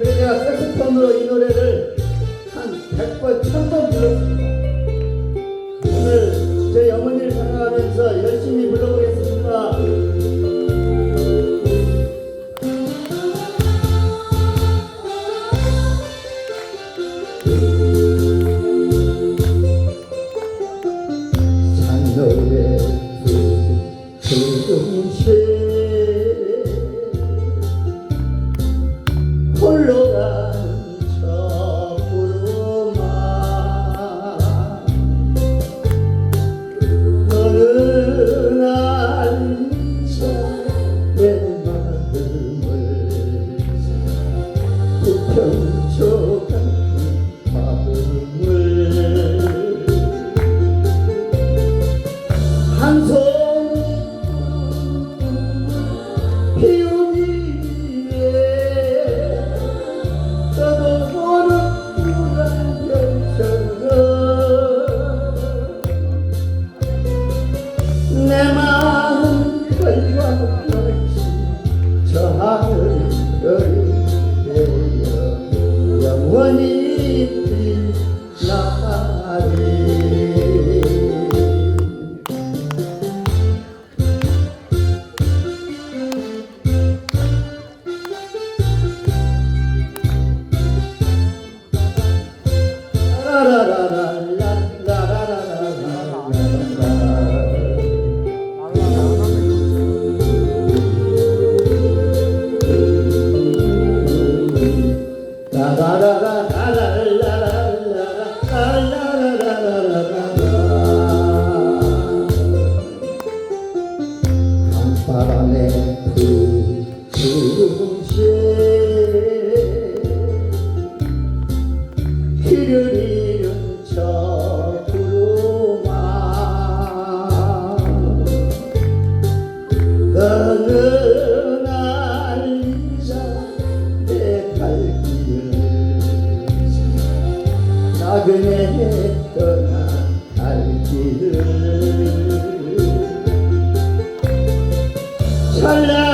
그래서 내가 색소폰으로 이 노래를 한 100번, 1000번 불렀습니다. 오늘 저희 어머니를 생각하면서 열심히 불러보겠습니다. 산노래 그동시 홀로 간저 구름아 너는 알자 내 마음을 부평초간 memory. 바람에 부르시 길을 잃은 저 구름아 너는 알리자 내갈 길을 나그네 떠나 갈 길을 Hello.